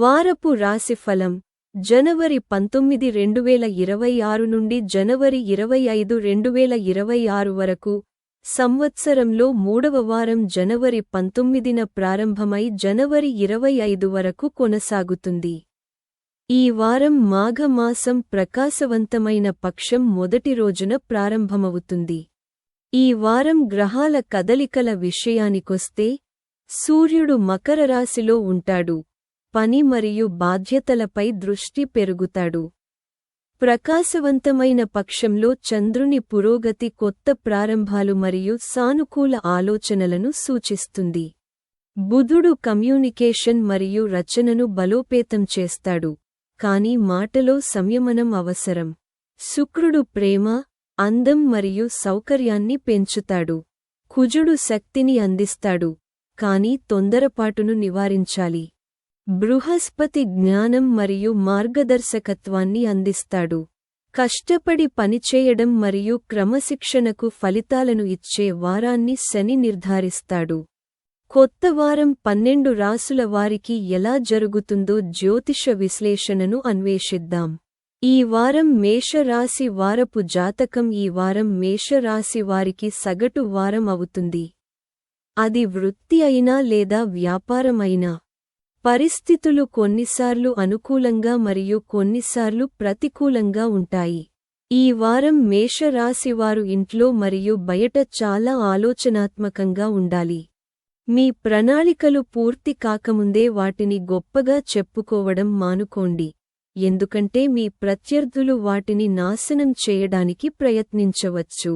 వారపు రాశిఫలం జనవరి పంతొమ్మిది రెండువేల ఇరవై ఆరు నుండి జనవరి ఇరవై ఐదు రెండువేల ఇరవై ఆరు వరకు సంవత్సరంలో మూడవ వారం జనవరి పంతొమ్మిదిన ప్రారంభమై జనవరి ఇరవై ఐదు వరకు కొనసాగుతుంది. ఈ వారం మాఘమాసం ప్రకాశవంతమైన పక్షం మొదటి రోజున ప్రారంభమవుతుంది. ఈ వారం గ్రహాల కదలికల విషయానికొస్తే సూర్యుడు మకర రాశిలో ఉంటాడు. పని మరియు బాధ్యతలపై దృష్టి పెరుగుతాడు. ప్రకాశవంతమైన పక్షంలో చంద్రుని పురోగతి కొత్త ప్రారంభాలు మరియు సానుకూల ఆలోచనలను సూచిస్తుంది. బుధుడు కమ్యూనికేషన్ మరియు రచనను బలోపేతం చేస్తాడు. కాని మాటలో సంయమనం అవసరం. శుక్రుడు ప్రేమ అందం మరియు సౌకర్యాన్ని పెంచుతాడు. కుజుడు శక్తిని అందిస్తాడు. కాని తొందరపాటును నివారించాలి. బృహస్పతి జ్ఞానం మరియు మార్గదర్శకత్వాన్ని అందిస్తాడు. కష్టపడి పనిచేయడం మరియు క్రమశిక్షణకు ఫలితాలను ఇచ్చే వారాన్ని శని నిర్ధారిస్తాడు. కొత్త వారం పన్నెండు రాసుల వారికి ఎలా జరుగుతుందో జ్యోతిష విశ్లేషణను అన్వేషిద్దాం. ఈ వారం మేషరాశి వారపు జాతకం ఈ వారం మేషరాశి వారికి సగటు వారం అవుతుంది. అది వృత్తి అయినా లేదా వ్యాపారం అయినా పరిస్థితులు కొన్నిసార్లు అనుకూలంగా మరియు కొన్నిసార్లు ప్రతికూలంగా ఉంటాయి. ఈ వారం మేషరాశివారు ఇంట్లో మరియు బయట చాలా ఆలోచనాత్మకంగా ఉండాలి. మీ ప్రణాళికలు పూర్తి కాకముందే వాటిని గొప్పగా చెప్పుకోవడం మానుకోండి. ఎందుకంటే మీ ప్రత్యర్థులు వాటిని నాశనం చేయడానికి ప్రయత్నించవచ్చు.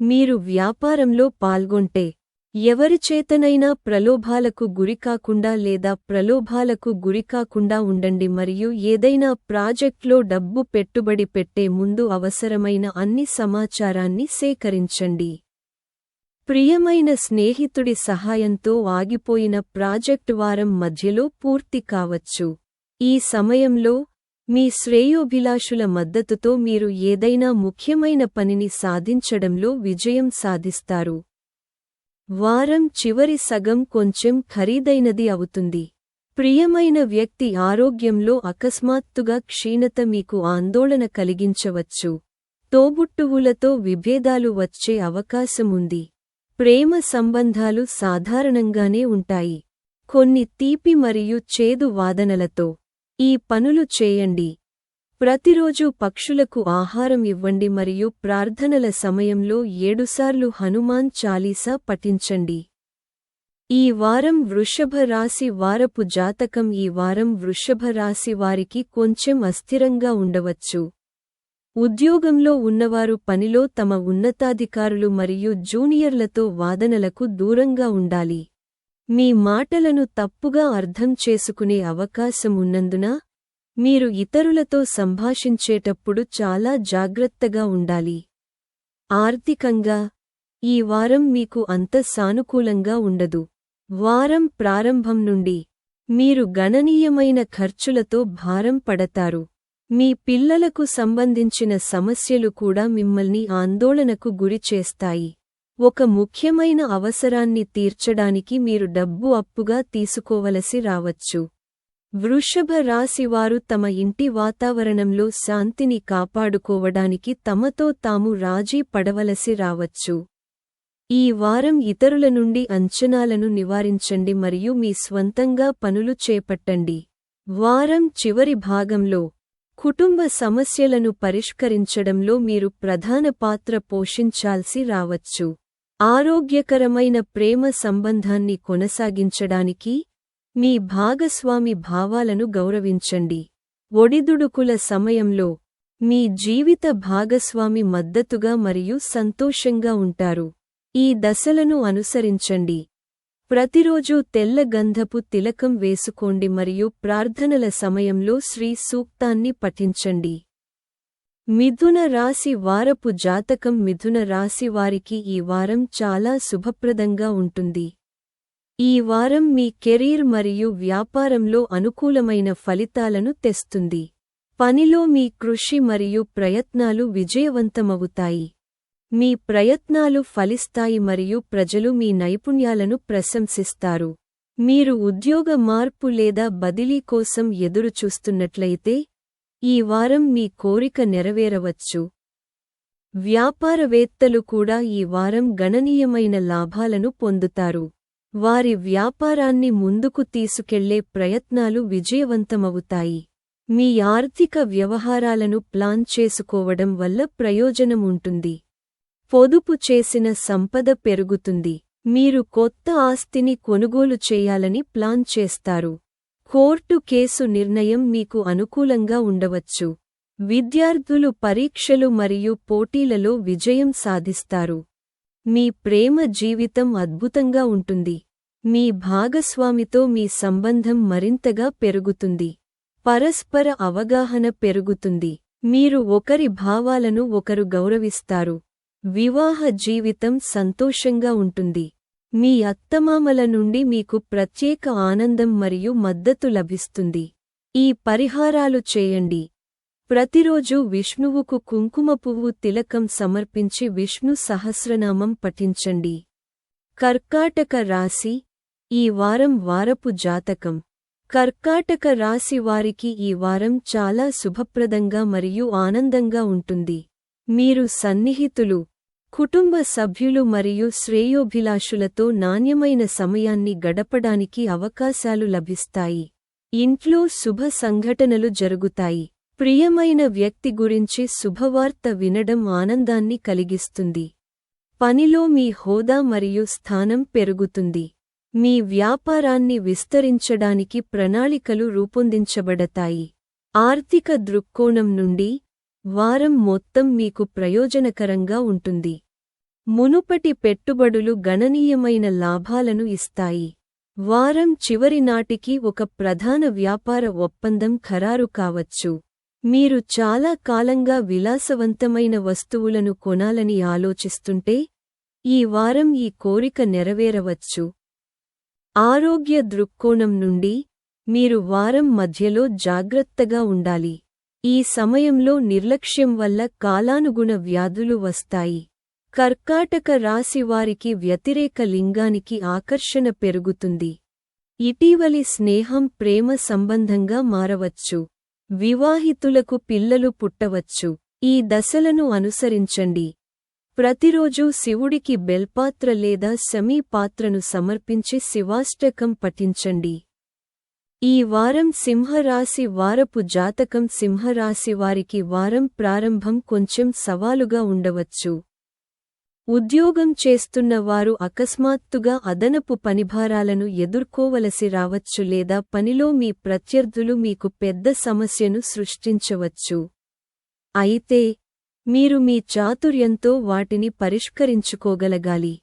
మీరు వ్యాపారంలో పాల్గొంటే ఎవరిచేతనైనా ప్రలోభాలకు గురికాకుండా లేదా ప్రలోభాలకు గురికాకుండా ఉండండి మరియు ఏదైనా ప్రాజెక్ట్లో డబ్బు పెట్టుబడి పెట్టే ముందు అవసరమైన అన్ని సమాచారాన్ని సేకరించండి. ప్రియమైన స్నేహితుడి సహాయంతో ఆగిపోయిన ప్రాజెక్ట్ వారం మధ్యలో పూర్తి కావచ్చు. ఈ సమయంలో మీ శ్రేయోభిలాషుల మద్దతుతో మీరు ఏదైనా ముఖ్యమైన పనిని సాధించడంలో విజయం సాధిస్తారు. వారం చివరి సగం కొంచెం ఖరీదైనది అవుతుంది. ప్రియమైన వ్యక్తి ఆరోగ్యంలో అకస్మాత్తుగా క్షీణత మీకు ఆందోళన కలిగించవచ్చు. తోబుట్టువులతో విభేదాలు వచ్చే అవకాశముంది ప్రేమ సంబంధాలు సాధారణంగానే ఉంటాయి. కొన్ని తీపి మరియు చేదు వాదనలతో ఈ పనులు చేయండి. ప్రతిరోజు పక్షులకు ఆహారం ఇవ్వండి మరియు ప్రార్థనల సమయంలో ఏడుసార్లు హనుమాన్ చాలీసా పఠించండి. ఈ వారం వృషభ రాశి వారపు జాతకం ఈ వారం వృషభ రాశి వారికి కొంచెం అస్థిరంగా ఉండవచ్చు. ఉద్యోగంలో ఉన్నవారు పనిలో తమ ఉన్నతాధికారులు మరియు జూనియర్లతో వాదనలకు దూరంగా ఉండాలి. మీ మాటలను తప్పుగా అర్థం చేసుకునే అవకాశం ఉన్నందున మీరు ఇతరులతో సంభాషించేటప్పుడు చాలా జాగ్రత్తగా ఉండాలి. ఆర్థికంగా ఈ వారం మీకు అంత సానుకూలంగా ఉండదు. వారం ప్రారంభం నుండి మీరు గణనీయమైన ఖర్చులతో భారం పడతారు. మీ పిల్లలకు సంబంధించిన సమస్యలు కూడా మిమ్మల్ని ఆందోళనకు గురిచేస్తాయి ఒక ముఖ్యమైన అవసరాన్ని తీర్చడానికి మీరు డబ్బు అప్పుగా తీసుకోవలసి రావచ్చు. వృషభ రాశివారు తమ ఇంటి వాతావరణంలో శాంతిని కాపాడుకోవడానికి తమతో తాము రాజీ పడవలసి రావచ్చు. ఈ వారం ఇతరుల నుండి అంచనాలను నివారించండి మరియు మీ స్వంతంగా పనులు చేపట్టండి. వారం చివరి భాగంలో కుటుంబ సమస్యలను పరిష్కరించడంలో మీరు ప్రధాన పాత్ర పోషించాల్సి రావచ్చు. ఆరోగ్యకరమైన ప్రేమ సంబంధాన్ని కొనసాగించడానికి మీ భాగస్వామి భావాలను గౌరవించండి. ఒడిదుడుకుల సమయంలో మీ జీవిత భాగస్వామి మద్దతుగా మరియు సంతోషంగా ఉంటారు. ఈ దశలను అనుసరించండి. ప్రతిరోజూ తెల్ల గంధపు తిలకం వేసుకోండి మరియు ప్రార్థనల సమయంలో శ్రీ సూక్తాన్ని పఠించండి. మిథున రాశి వారపు జాతకం మిథున రాశి వారికి ఈ వారం చాలా శుభప్రదంగా ఉంటుంది. ఈ వారం మీ కెరీర్ మరియు వ్యాపారంలో అనుకూలమైన ఫలితాలను తెస్తుంది. పనిలో మీ కృషి మరియు ప్రయత్నాలు విజయవంతమవుతాయి. మీ ప్రయత్నాలు ఫలిస్తాయి మరియు ప్రజలు మీ నైపుణ్యాలను ప్రశంసిస్తారు. మీరు ఉద్యోగ మార్పు లేదా బదిలీ కోసం ఎదురుచూస్తున్నట్లయితే ఈ వారం మీ కోరిక నెరవేరవచ్చు. వ్యాపారవేత్తలు కూడా ఈ వారం గణనీయమైన లాభాలను పొందుతారు. వారి వ్యాపారాన్ని ముందుకు తీసుకెళ్ళే ప్రయత్నాలు విజయవంతమవుతాయి. మీ ఆర్థిక వ్యవహారాలను ప్లాన్ చేసుకోవడం వల్ల ప్రయోజనముంటుంది పొదుపు చేసిన సంపద పెరుగుతుంది. మీరు కొత్త ఆస్తిని కొనుగోలు చేయాలని ప్లాన్ చేస్తారు. కోర్టు కేసు నిర్ణయం మీకు అనుకూలంగా ఉండవచ్చు. విద్యార్థులు పరీక్షలు మరియు పోటీలలో విజయం సాధిస్తారు. మీ ప్రేమ జీవితం అద్భుతంగా ఉంటుంది. మీ భాగస్వామితో మీ సంబంధం మరింతగా పెరుగుతుంది. పరస్పర అవగాహన పెరుగుతుంది. మీరు ఒకరి భావాలను ఒకరు గౌరవిస్తారు. వివాహ జీవితం సంతోషంగా ఉంటుంది. మీ అత్తమామల నుండి మీకు ప్రత్యేక ఆనందం మరియు మద్దతు లభిస్తుంది. ఈ పరిహారాలు చేయండి. ప్రతిరోజు విష్ణువుకు కుంకుమ పువ్వు తిలకం సమర్పించి విష్ణు సహస్రనామం పఠించండి. కర్కాటక రాశి ఈ వారం వారపు జాతకం. కర్కాటక రాశి వారికి ఈ వారం చాలా శుభప్రదంగా మరియు ఆనందంగా ఉంటుంది. మీరు సన్నిహితులు కుటుంబ సభ్యులు మరియు శ్రేయోభిలాషులతో నాణ్యమైన సమయాన్ని గడపడానికి అవకాశాలు లభిస్తాయి. ఇంట్లో శుభ సంఘటనలు జరుగుతాయి. ప్రియమైన వ్యక్తి గురించి శుభవార్త వినడం ఆనందాన్ని కలిగిస్తుంది. పనిలో మీ హోదా మరియు స్థానం పెరుగుతుంది. మీ వ్యాపారాన్ని విస్తరించడానికి ప్రణాళికలు రూపొందించబడతాయి. ఆర్థిక దృక్కోణం నుండి వారం మొత్తం మీకు ప్రయోజనకరంగా ఉంటుంది. మునుపటి పెట్టుబడులు గణనీయమైన లాభాలను ఇస్తాయి. వారం చివరి నాటికి ఒక ప్రధాన వ్యాపార ఒప్పందం ఖరారు కావచ్చు. మీరు చాలా కాలంగా విలాసవంతమైన వస్తువులను కొనాలని ఆలోచిస్తుంటే ఈ వారం ఈ కోరిక నెరవేరవచ్చు. ఆరోగ్య దృక్కోణం నుండి మీరు వారం మధ్యలో జాగ్రత్తగా ఉండాలి. ఈ సమయంలో నిర్లక్ష్యం వల్ల కాలానుగుణ వ్యాధులు వస్తాయి. కర్కాటక రాశివారికి వ్యతిరేక లింగానికి ఆకర్షణ పెరుగుతుంది. ఇటీవలి స్నేహం ప్రేమ సంబంధంగా మారవచ్చు. వివాహితులకు పిల్లలు పుట్టవచ్చు. ఈ దశలను అనుసరించండి. ప్రతిరోజూ శివుడికి బెల్పాత్ర లేదా శమీపాత్రను సమర్పించి శివాష్టకం పఠించండి. ఈ వారం సింహరాశి వారపు జాతకం సింహరాశి వారికి వారం ప్రారంభం కొంచెం సవాలుగా ఉండవచ్చు. ఉద్యోగం చేస్తున్న వారు అకస్మాత్తుగా అదనపు పనిభారాలను ఎదుర్కోవలసి రావచ్చు లేదా పనిలో మీ ప్రత్యర్థులు మీకు పెద్ద సమస్యను సృష్టించవచ్చు. అయితే మీరు మీ చాతుర్యంతో వాటిని పరిష్కరించుకోగలగాలి.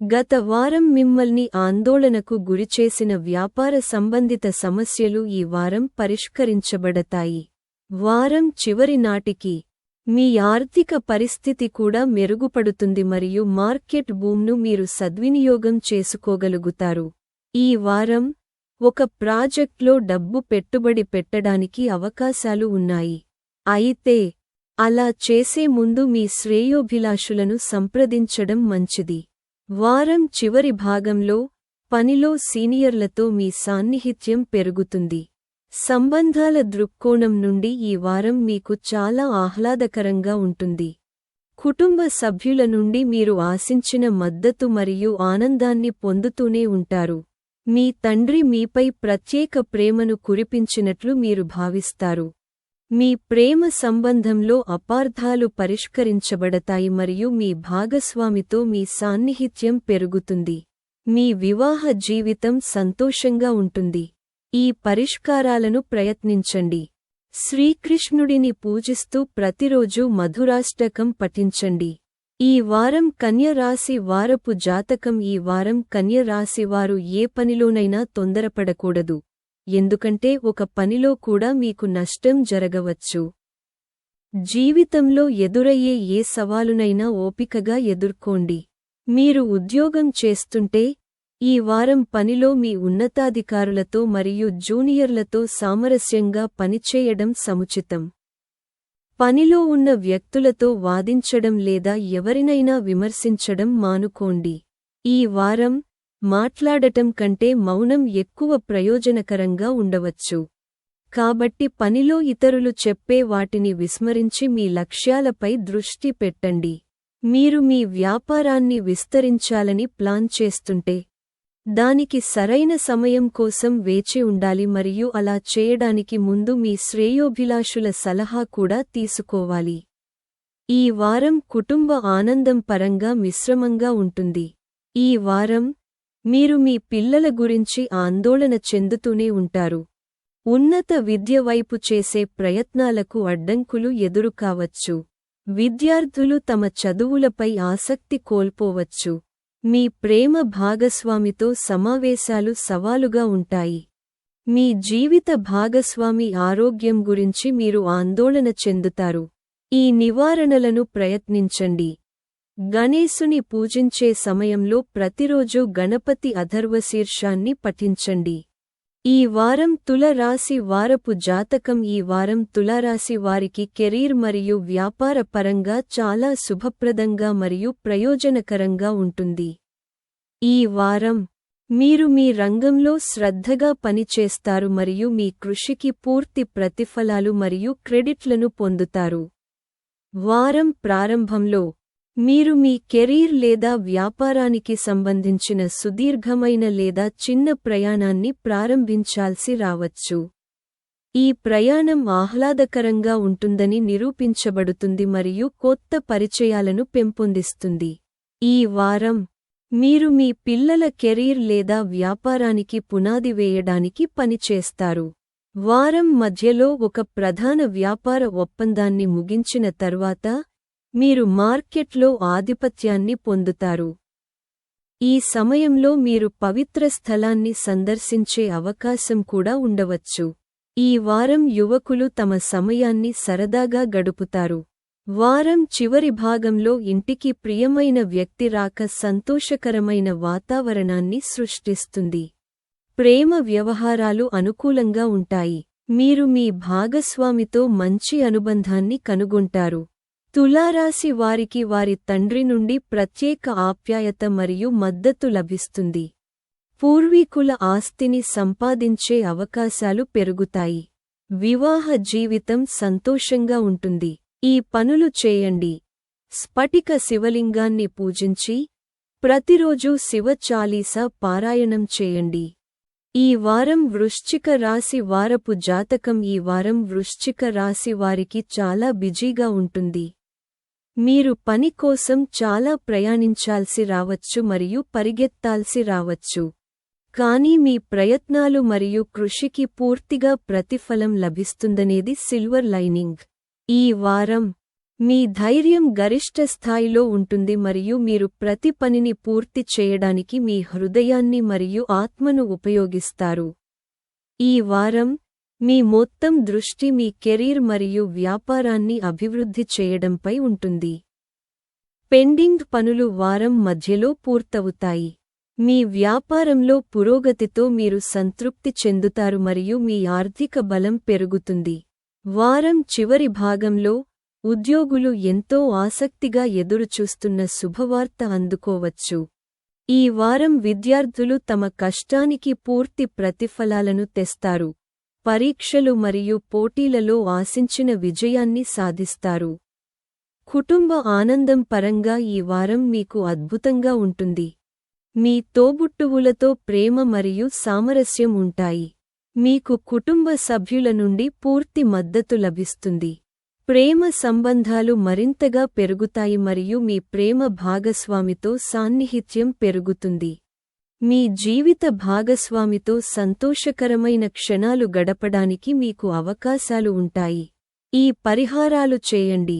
గత వారం మిమ్మల్ని ఆందోళనకు గురిచేసిన వ్యాపార సంబంధిత సమస్యలు ఈ వారం పరిష్కరించబడతాయి. వారం చివరి నాటికి మీ ఆర్థిక పరిస్థితి కూడా మెరుగుపడుతుంది మరియు మార్కెట్ బూమ్ను మీరు సద్వినియోగం చేసుకోగలుగుతారు. ఈ వారం ఒక ప్రాజెక్ట్లో డబ్బు పెట్టుబడి పెట్టడానికి అవకాశాలు ఉన్నాయి. అయితే అలా చేసే ముందు మీ శ్రేయోభిలాషులను సంప్రదించడం మంచిది. వారం చివరి భాగంలో పనిలో సీనియర్లతో మీ సాన్నిహిత్యం పెరుగుతుంది. సంబంధాల దృక్కోణం నుండి ఈ వారం మీకు చాలా ఆహ్లాదకరంగా ఉంటుంది. కుటుంబ సభ్యుల నుండి మీరు ఆశించిన మద్దతు మరియు ఆనందాన్ని పొందుతూనే ఉంటారు. మీ తండ్రి మీపై ప్రత్యేక ప్రేమను కురిపించినట్లు మీరు భావిస్తారు. మీ ప్రేమ సంబంధంలో అపార్థాలు పరిష్కరించబడతాయి మరియు మీ భాగస్వామితో మీ సాన్నిహిత్యం పెరుగుతుంది. మీ వివాహ జీవితం సంతోషంగా ఉంటుంది. ఈ పరిష్కారాలను ప్రయత్నించండి. శ్రీకృష్ణుడిని పూజిస్తూ ప్రతిరోజూ మధురాష్టకం పఠించండి. ఈ వారం కన్యరాశి వారపు జాతకం ఈ వారం కన్యరాశివారు ఏ పనిలోనైనా తొందరపడకూడదు. ఎందుకంటే ఒక పనిలో కూడా మీకు నష్టం జరగవచ్చు. జీవితంలో ఎదురయ్యే ఏ సవాలునైనా ఓపికగా ఎదుర్కోండి. మీరు ఉద్యోగం చేస్తుంటే ఈ వారం పనిలో మీ ఉన్నతాధికారులతో మరియు జూనియర్లతో సామరస్యంగా పనిచేయడం సముచితం. పనిలో ఉన్న వ్యక్తులతో వాదించడం లేదా ఎవరినైనా విమర్శించడం మానుకోండి. ఈ వారం మాట్లాడటం కంటే మౌనం ఎక్కువ ప్రయోజనకరంగా ఉండవచ్చు. కాబట్టి పనిలో ఇతరులు చెప్పే వాటిని విస్మరించి మీ లక్ష్యాలపై దృష్టి పెట్టండి. మీరు మీ వ్యాపారాన్ని విస్తరించాలని ప్లాన్ చేస్తుంటే దానికి సరైన సమయం కోసం వేచి ఉండాలి మరియు అలా చేయడానికి ముందు మీ శ్రేయోభిలాషుల సలహా కూడా తీసుకోవాలి. ఈ వారం కుటుంబ ఆనందం పరంగా మిశ్రమంగా ఉంటుంది. ఈ వారం మీరు మీ పిల్లల గురించి ఆందోళన చెందుతూనే ఉంటారు. ఉన్నత విద్య వైపు చేసే ప్రయత్నాలకు అడ్డంకులు ఎదురుకావచ్చు. విద్యార్థులు తమ చదువులపై ఆసక్తి కోల్పోవచ్చు. మీ ప్రేమ భాగస్వామితో సమావేశాలు సవాలుగా ఉంటాయి. మీ జీవిత భాగస్వామి ఆరోగ్యం గురించి మీరు ఆందోళన చెందుతారు. ఈ నివారణలను ప్రయత్నించండి. గణేశుని పూజించే సమయంలో ప్రతిరోజూ గణపతి అధర్వశీర్షాన్ని పఠించండి. ఈ వారం తుల రాశి వారపు జాతకం ఈ వారం తులారాశి వారికి కెరీర్ మరియు వ్యాపార పరంగా చాలా శుభప్రదంగా మరియు ప్రయోజనకరంగా ఉంటుంది. ఈ వారం మీరు మీ రంగంలో శ్రద్ధగా పనిచేస్తారు మరియు మీ కృషికి పూర్తి ప్రతిఫలాలు మరియు క్రెడిట్లను పొందుతారు. వారం ప్రారంభంలో మీరు మీ కెరీర్ లేదా వ్యాపారానికి సంబంధించిన సుదీర్ఘమైన లేదా చిన్న ప్రయాణాన్ని ప్రారంభించాల్సి రావచ్చు. ఈ ప్రయాణం ఆహ్లాదకరంగా ఉంటుందని నిరూపించబడుతుంది మరియు కొత్త పరిచయాలను పెంపొందిస్తుంది. ఈ వారం మీరు మీ పిల్లల కెరీర్ లేదా వ్యాపారానికి పునాది వేయడానికి పనిచేస్తారు. వారం మధ్యలో ఒక ప్రధాన వ్యాపార ఒప్పందాన్ని ముగించిన తర్వాత మీరు మార్కెట్లో ఆధిపత్యాన్ని పొందుతారు. ఈ సమయంలో మీరు పవిత్ర స్థలాన్ని సందర్శించే అవకాశం కూడా ఉండవచ్చు. ఈ వారం యువకులు తమ సమయాన్ని సరదాగా గడుపుతారు. వారం చివరి భాగంలో ఇంటికి ప్రియమైన వ్యక్తి రాక సంతోషకరమైన వాతావరణాన్ని సృష్టిస్తుంది. ప్రేమ వ్యవహారాలు అనుకూలంగా ఉంటాయి. మీరు మీ భాగస్వామితో మంచి అనుబంధాన్ని కనుగొంటారు. తులారాశి వారికి వారి తండ్రి నుండి ప్రత్యేక ఆప్యాయత మరియు మద్దతు లభిస్తుంది. పూర్వీకుల ఆస్తిని సంపాదించే అవకాశాలు పెరుగుతాయి. వివాహ జీవితం సంతోషంగా ఉంటుంది. ఈ పనులు చేయండి. స్ఫటిక శివలింగాన్ని పూజించి ప్రతిరోజూ శివచాలీసా పారాయణం చేయండి. ఈ వారం వృశ్చిక రాశి వారపు జాతకం ఈ వారం వృశ్చిక రాశి వారికి చాలా బిజీగా ఉంటుంది. మీరు పని కోసం చాలా ప్రయాణించాల్సి రావచ్చు మరియు పరిగెత్తాల్సి రావచ్చు. కానీ మీ ప్రయత్నాలు మరియు కృషికి పూర్తిగా ప్రతిఫలం లభిస్తుందనేది సిల్వర్ లైనింగ్. ఈ వారం మీ ధైర్యం గరిష్ట స్థాయిలో ఉంటుంది మరియు మీరు ప్రతి పనిని పూర్తి చేయడానికి మీ హృదయాన్ని మరియు ఆత్మను ఉపయోగిస్తారు. ఈ వారం మీ మొత్తం దృష్టి మీ కెరీర్ మరియు వ్యాపారాన్ని అభివృద్ధి చేయడంపై ఉంటుంది. పెండింగ్ పనులు వారం మధ్యలో పూర్తవుతాయి. మీ వ్యాపారంలో పురోగతితో మీరు సంతృప్తి చెందుతారు మరియు మీ ఆర్థిక బలం పెరుగుతుంది. వారం చివరి భాగంలో ఉద్యోగులు ఎంతో ఆసక్తిగా ఎదురుచూస్తున్న శుభవార్త అందుకోవచ్చు. ఈ వారం విద్యార్థులు తమ కష్టానికి పూర్తి ప్రతిఫలాలను తెస్తారు. పరీక్షలు మరియు పోటీలలో ఆశించిన విజయాన్ని సాధిస్తారు. కుటుంబ ఆనందం పరంగా ఈ వారం మీకు అద్భుతంగా ఉంటుంది. మీ తోబుట్టువులతో ప్రేమ మరియు సామరస్యం ఉంటాయి. మీకు కుటుంబ సభ్యుల నుండి పూర్తి మద్దతు లభిస్తుంది. ప్రేమ సంబంధాలు మరింతగా పెరుగుతాయి మరియు మీ ప్రేమ భాగస్వామితో సాన్నిహిత్యం పెరుగుతుంది. మీ జీవిత భాగస్వామితో సంతోషకరమైన క్షణాలు గడపడానికి మీకు అవకాశాలు ఉంటాయి. ఈ పరిహారాలు చేయండి.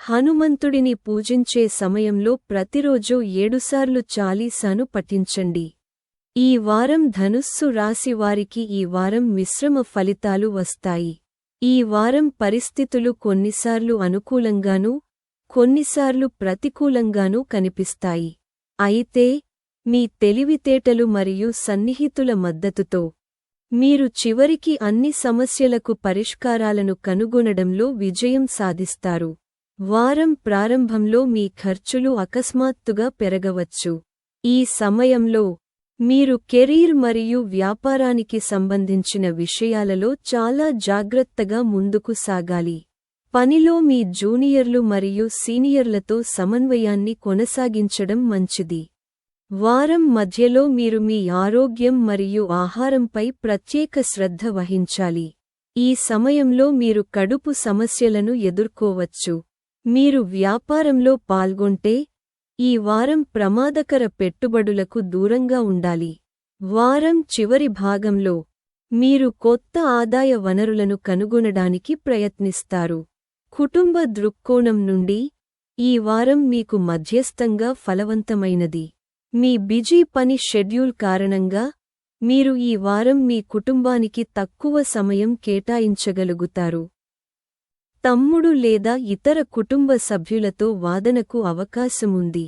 హనుమంతుడిని పూజించే సమయంలో ప్రతిరోజూ ఏడుసార్లు చాలీసాను పఠించండి. ఈ వారం ధనుస్సు రాశివారికి ఈ వారం మిశ్రమ ఫలితాలు వస్తాయి. ఈ వారం పరిస్థితులు కొన్నిసార్లు అనుకూలంగానూ కొన్నిసార్లు ప్రతికూలంగానూ కనిపిస్తాయి. అయితే మీ తెలివితేటలు మరియు సన్నిహితుల మద్దతుతో మీరు చివరికి అన్ని సమస్యలకు పరిష్కారాలను కనుగొనడంలో విజయం సాధిస్తారు. వారం ప్రారంభంలో మీ ఖర్చులు అకస్మాత్తుగా పెరగవచ్చు. ఈ సమయంలో మీరు కెరీర్ మరియు వ్యాపారానికి సంబంధించిన విషయాలలో చాలా జాగ్రత్తగా ముందుకు సాగాలి. పనిలో మీ జూనియర్లు మరియు సీనియర్లతో సమన్వయాన్ని కొనసాగించడం మంచిది. వారం మధ్యలో మీరు మీ ఆరోగ్యం మరియు ఆహారంపై ప్రత్యేక శ్రద్ధ వహించాలి. ఈ సమయంలో మీరు కడుపు సమస్యలను ఎదుర్కోవచ్చు. మీరు వ్యాపారంలో పాల్గొంటే ఈ వారం ప్రమాదకర పెట్టుబడులకు దూరంగా ఉండాలి. వారం చివరి భాగంలో మీరు కొత్త ఆదాయ వనరులను కనుగొనడానికి ప్రయత్నిస్తారు. కుటుంబ దృక్కోణం నుండి ఈ వారం మీకు మధ్యస్థంగా ఫలవంతమైనది. మీ బిజీ పని షెడ్యూల్ కారణంగా మీరు ఈ వారం మీ కుటుంబానికి తక్కువ సమయం కేటాయించగలుగుతారు. తమ్ముడు లేదా ఇతర కుటుంబ సభ్యులతో వాదనకు అవకాశముంది.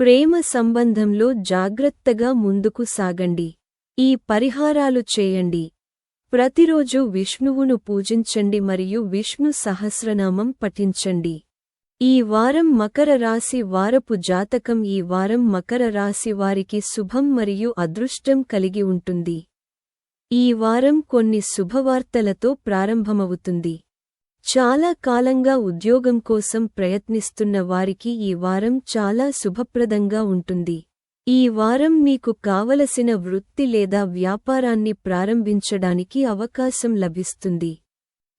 ప్రేమ సంబంధంలో జాగ్రత్తగా ముందుకు సాగండి. ఈ పరిహారాలు చేయండి. ప్రతిరోజు విష్ణువును పూజించండి మరియు విష్ణు సహస్రనామం పఠించండి. ఈ వారం మకర రాశి వారపు జాతకం ఈ వారం మకర రాశి వారికి శుభం మరియు అదృష్టం కలిగి ఉంటుంది. ఈ వారం కొన్ని శుభవార్తలతో ప్రారంభమవుతుంది. చాలా కాలంగా ఉద్యోగం కోసం ప్రయత్నిస్తున్న వారికి ఈ వారం చాలా శుభప్రదంగా ఉంటుంది. ఈ వారం మీకు కావలసిన వృత్తి లేదా వ్యాపారాన్ని ప్రారంభించడానికి అవకాశం లభిస్తుంది.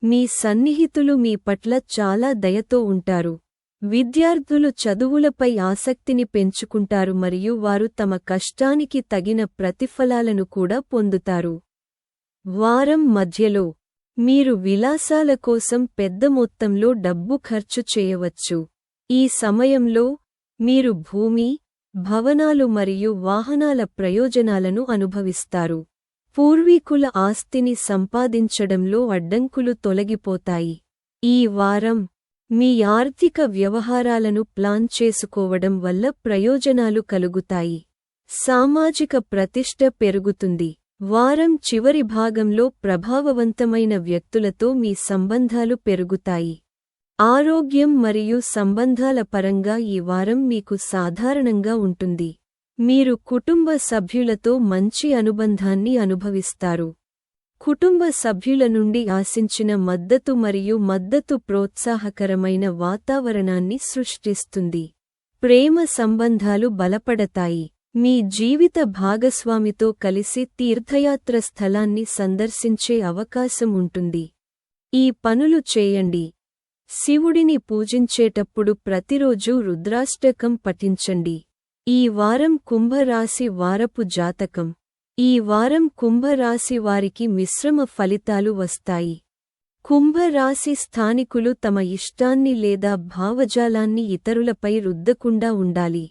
మీ సన్నిహితులు మీ పట్ల చాలా దయతో ఉంటారు. విద్యార్థులు చదువులపై ఆసక్తిని పెంచుకుంటారు మరియు వారు తమ కష్టానికి తగిన ప్రతిఫలాలను కూడా పొందుతారు. వారం మధ్యలో మీరు విలాసాల కోసం పెద్ద మొత్తంలో డబ్బు ఖర్చు చేయవచ్చు. ఈ సమయంలో మీరు భూమి భవనాలు మరియు వాహనాల ప్రయోజనాలను అనుభవిస్తారు. పూర్వీకుల ఆస్తిని సంపాదించడంలో అడ్డంకులు తొలగిపోతాయి. ఈ వారం మీ ఆర్థిక వ్యవహారాలను ప్లాన్ చేసుకోవడం వల్ల ప్రయోజనాలు కలుగుతాయి. సామాజిక ప్రతిష్ట పెరుగుతుంది. వారం చివరి భాగంలో ప్రభావవంతమైన వ్యక్తులతో మీ సంబంధాలు పెరుగుతాయి. ఆరోగ్యం మరియు సంబంధాల పరంగా ఈ వారం మీకు సాధారణంగా ఉంటుంది. మీరు కుటుంబ సభ్యులతో మంచి అనుబంధాన్ని అనుభవిస్తారు. కుటుంబ సభ్యుల నుండి ఆశించిన మద్దతు మరియు మద్దతు ప్రోత్సాహకరమైన వాతావరణాన్ని సృష్టిస్తుంది. ప్రేమ సంబంధాలు బలపడతాయి. మీ జీవిత భాగస్వామితో కలిసి తీర్థయాత్ర స్థలాన్ని సందర్శించే అవకాశం ఉంటుంది. ఈ పనులు చేయండి. శివుడిని పూజించేటప్పుడు ప్రతిరోజూ రుద్రాష్టకం పఠించండి. ఈ వారం కుంభరాశి వారపు జాతకం. ఈ వారం కుంభరాశి వారికి మిశ్రమ ఫలితాలు వస్తాయి. కుంభరాశి స్థానికులు తమ ఇష్టాన్ని లేదా భావజాలాన్ని ఇతరులపై రుద్దకుండా ఉండాలి.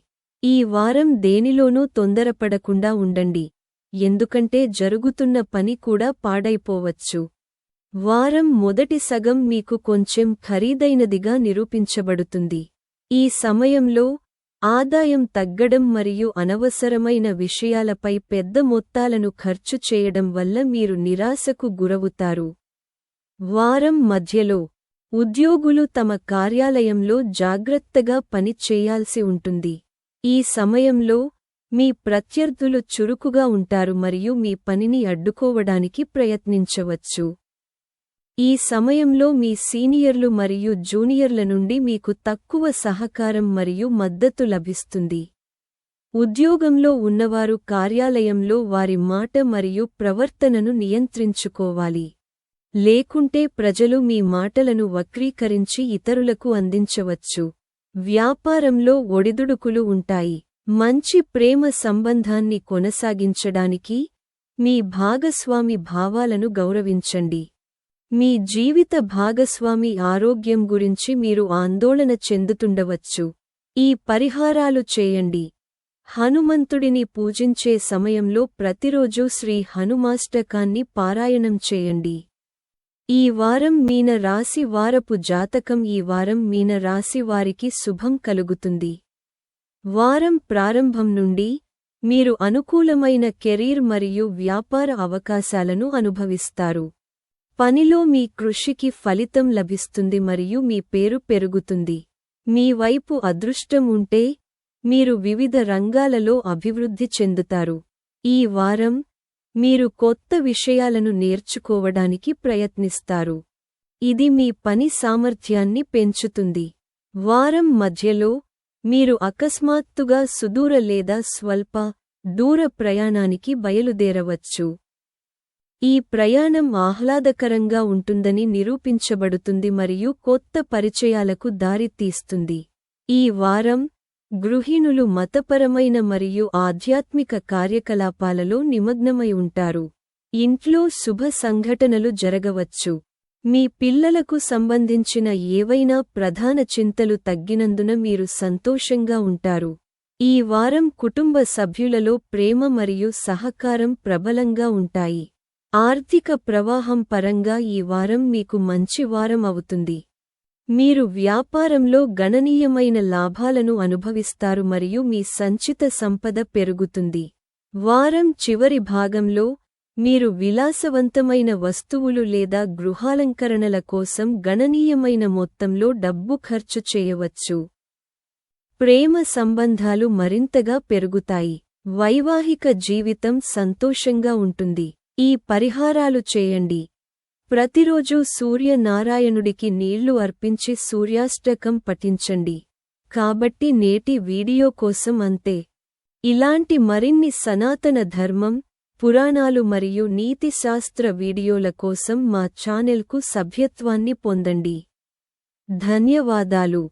ఈ వారం దేనిలోనూ తొందరపడకుండా ఉండండి. ఎందుకంటే జరుగుతున్న పని కూడా పాడైపోవచ్చు. వారం మొదటి సగం మీకు కొంచెం ఖరీదైనదిగా నిరూపించబడుతుంది. ఈ సమయంలో ఆదాయం తగ్గడం మరియు అనవసరమైన విషయాలపై పెద్ద మొత్తాలను ఖర్చు చేయడం వల్ల మీరు నిరాశకు గురవుతారు. వారం మధ్యలో ఉద్యోగులు తమ కార్యాలయంలో జాగ్రత్తగా పని చేయాల్సి ఉంటుంది. ఈ సమయంలో మీ ప్రత్యర్థులు చురుకుగా ఉంటారు మరియు మీ పనిని అడ్డుకోవడానికి ప్రయత్నించవచ్చు. ఈ సమయంలో మీ సీనియర్లు మరియు జూనియర్ల నుండి మీకు తక్కువ సహకారం మరియు మద్దతు లభిస్తుంది. ఉద్యోగంలో ఉన్నవారు కార్యాలయంలో వారి మాట మరియు ప్రవర్తనను నియంత్రించుకోవాలి. లేకుంటే ప్రజలు మీ మాటలను వక్రీకరించి ఇతరులకు అందించవచ్చు. వ్యాపారంలో ఒడిదుడుకులు ఉంటాయి. మంచి ప్రేమ సంబంధాన్ని కొనసాగించడానికి మీ భాగస్వామి భావాలను గౌరవించండి. మీ జీవిత భాగస్వామి ఆరోగ్యం గురించి మీరు ఆందోళన చెందుతుండవచ్చు. ఈ పరిహారాలు చేయండి. హనుమంతుడిని పూజించే సమయంలో ప్రతిరోజూ శ్రీ హనుమాష్టకాన్ని పారాయణం చేయండి. ఈ వారం మీన రాశి వారపు జాతకం ఈ వారం మీన రాశి వారికి శుభం కలుగుతుంది. వారం ప్రారంభం నుండి మీరు అనుకూలమైన కెరీర్ మరియు వ్యాపార అవకాశాలను అనుభవిస్తారు. పనిలో మీ కృషికి ఫలితం లభిస్తుంది మరియు మీ పేరు పెరుగుతుంది. మీ వైపు అదృష్టం ఉంటే మీరు వివిధ రంగాలలో అభివృద్ధి చెందుతారు. ఈ వారం మీరు కొత్త విషయాలను నేర్చుకోవడానికి ప్రయత్నిస్తారు. ఇది మీ పని సామర్థ్యాన్ని పెంచుతుంది. వారం మధ్యలో మీరు అకస్మాత్తుగా సుదూర లేదా స్వల్ప దూర ప్రయాణానికి బయలుదేరవచ్చు. ఈ ప్రయాణం ఆహ్లాదకరంగా ఉంటుందని నిరూపించబడుతుంది మరియు కొత్త పరిచయాలకు దారితీస్తుంది ఈ వారం గృహిణులు మతపరమైన మరియు ఆధ్యాత్మిక కార్యకలాపాలలో నిమగ్నమై ఉంటారు. ఇంట్లో శుభ సంఘటనలు జరగవచ్చు. మీ పిల్లలకు సంబంధించిన ఏవైనా ప్రధాన చింతలు తగ్గినందున మీరు సంతోషంగా ఉంటారు. ఈ వారం కుటుంబ సభ్యులలో ప్రేమ మరియు సహకారం ప్రబలంగా ఉంటాయి. ఆర్థిక ప్రవాహం పరంగా ఈ వారం మీకు మంచి వారం అవుతుంది. మీరు వ్యాపారంలో గణనీయమైన లాభాలను అనుభవిస్తారు మరియు మీ సంచిత సంపద పెరుగుతుంది. వారం చివరి భాగంలో మీరు విలాసవంతమైన వస్తువులు లేదా గృహాలంకరణల కోసం గణనీయమైన మొత్తంలో డబ్బు ఖర్చు చేయవచ్చు. ప్రేమ సంబంధాలు మరింతగా పెరుగుతాయి. వైవాహిక జీవితం సంతోషంగా ఉంటుంది. ఈ పరిహారాలు చేయండి. ప్రతిరోజూ సూర్యనారాయణుడికి నీళ్ళు అర్పించి సూర్యాష్టకం పఠించండి. కాబట్టి నేటి వీడియో కోసం అంతే. ఇలాంటి మరిన్ని సనాతన ధర్మం పురాణాలు మరియు నీతిశాస్త్ర వీడియోల కోసం మా ఛానెల్కు సభ్యత్వాన్ని పొందండి. ధన్యవాదాలు.